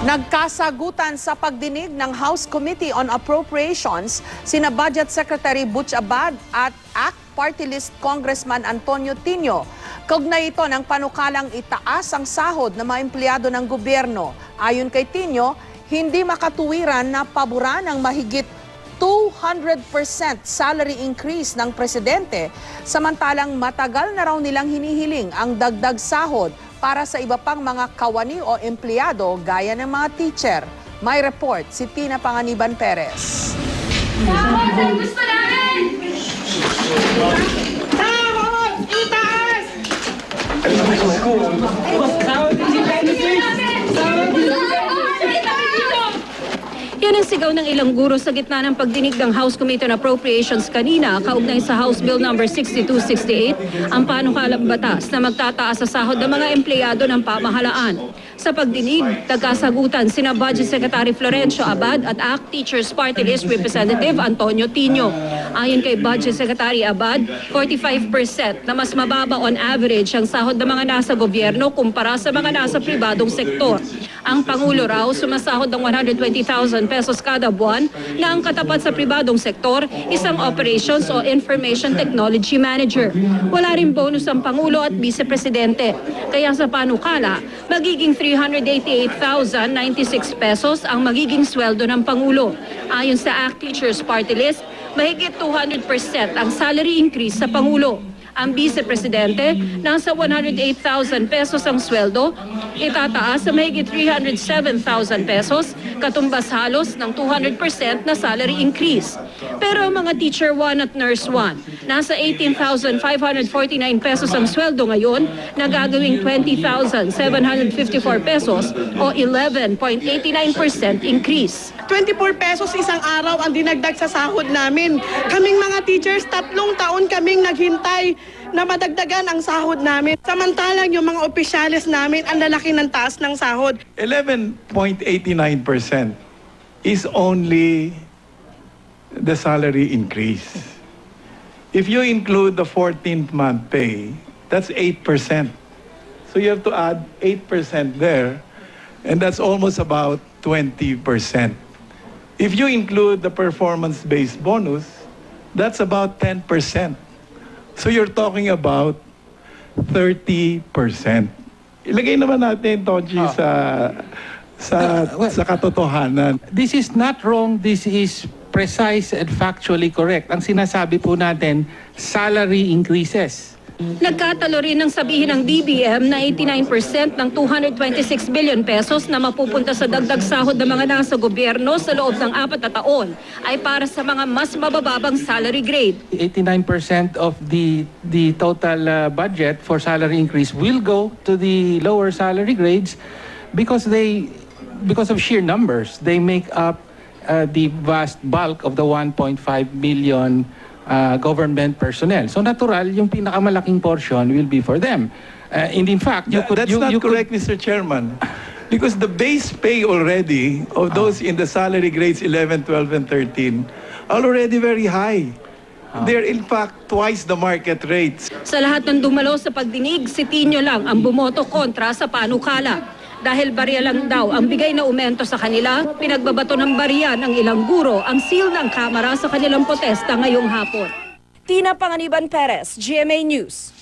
Nagkasagutan sa pagdinig ng House Committee on Appropriations sina Budget Secretary Butch Abad at ACT Party List Congressman Antonio Tino. Kaugnay ito ng panukalang itaas ang sahod ng mga empleyado ng gobyerno. Ayon kay Tino, hindi makatuwiran na paboran ng mahigit 200% salary increase ng presidente samantalang matagal na raw nilang hinihiling ang dagdag sahod para sa iba pang mga kawani o empleyado gaya ng mga teacher. May report si Tina Panganiban Perez. Ang gusto namin! Yan ang sigaw ng ilang guro sa gitna ng pagdinig ng House Committee on Appropriations kanina kaugnay sa House Bill No. 6268, ang panukalang batas na magtataas sa sahod ng mga empleyado ng pamahalaan. Sa pagdinig, nagkasagutan sina Budget Secretary Florencio Abad at ACT Teachers Party List Representative Antonio Tino. Ayon kay Budget Secretary Abad, 45% na mas mababa on average ang sahod ng mga nasa gobyerno kumpara sa mga nasa pribadong sektor. Ang Pangulo raw sumasahod ng 120,000 pesos kada buwan na ang katapat sa pribadong sektor, isang operations o information technology manager. Wala rin bonus ang Pangulo at Vice Presidente. Kaya sa panukala, magiging 388,096 pesos ang magiging sweldo ng Pangulo. Ayon sa ACT Teachers Party List, mahigit 200% ang salary increase sa Pangulo. Ang Vice Presidente, nasa 108,000 pesos ang sweldo, itataas sa mahigit 307,000 pesos, katumbas halos ng 200% na salary increase. Pero ang mga Teacher 1 at Nurse 1, nasa 18,549 pesos ang sweldo ngayon, nagagawing 20,754 pesos o 11.89% increase. 24 pesos isang araw ang dinagdag sa sahod namin. Kaming mga teachers, tatlong taon kaming naghintay na madagdagan ang sahod namin. Samantalang yung mga opisyalis namin, ang lalaki ng taas ng sahod. 11.89% is only the salary increase. If you include the 14th month pay, that's 8%. So you have to add 8% there, and that's almost about 20%. If you include the performance-based bonus, that's about 10%. So you're talking about 30%. Ilagay naman natin, Tonji, Ah. sa sa Uh, well- sa katotohanan. This is not wrong, this is precise and factually correct. Ang sinasabi po natin, salary increases. Nagkatalo rin ng sabihin ng DBM na 89% ng 226 billion pesos na mapupunta sa dagdag sahod ng mga nasa gobyerno sa loob ng apat na taon ay para sa mga mas mabababang salary grade. 89% of the the total uh, budget for salary increase will go to the lower salary grades because they because of sheer numbers they make up uh, the vast bulk of the 1.5 million uh, government personnel. So natural yung pinakamalaking portion will be for them. Uh, and in fact, you Th- could That's you, not you could- correct, Mr. Chairman. Because the base pay already of those in the salary grades 11, 12, and 13 are already very high. They're in fact twice the market rates. Sa lahat ng dumalo sa pagdinig, si Tino lang ang bumoto kontra sa panukala. Dahil barya lang daw ang bigay na umento sa kanila, pinagbabato ng barya ng ilang guro ang seal ng kamera sa kanilang protesta ngayong hapon. Tina Panganiban Perez, GMA News.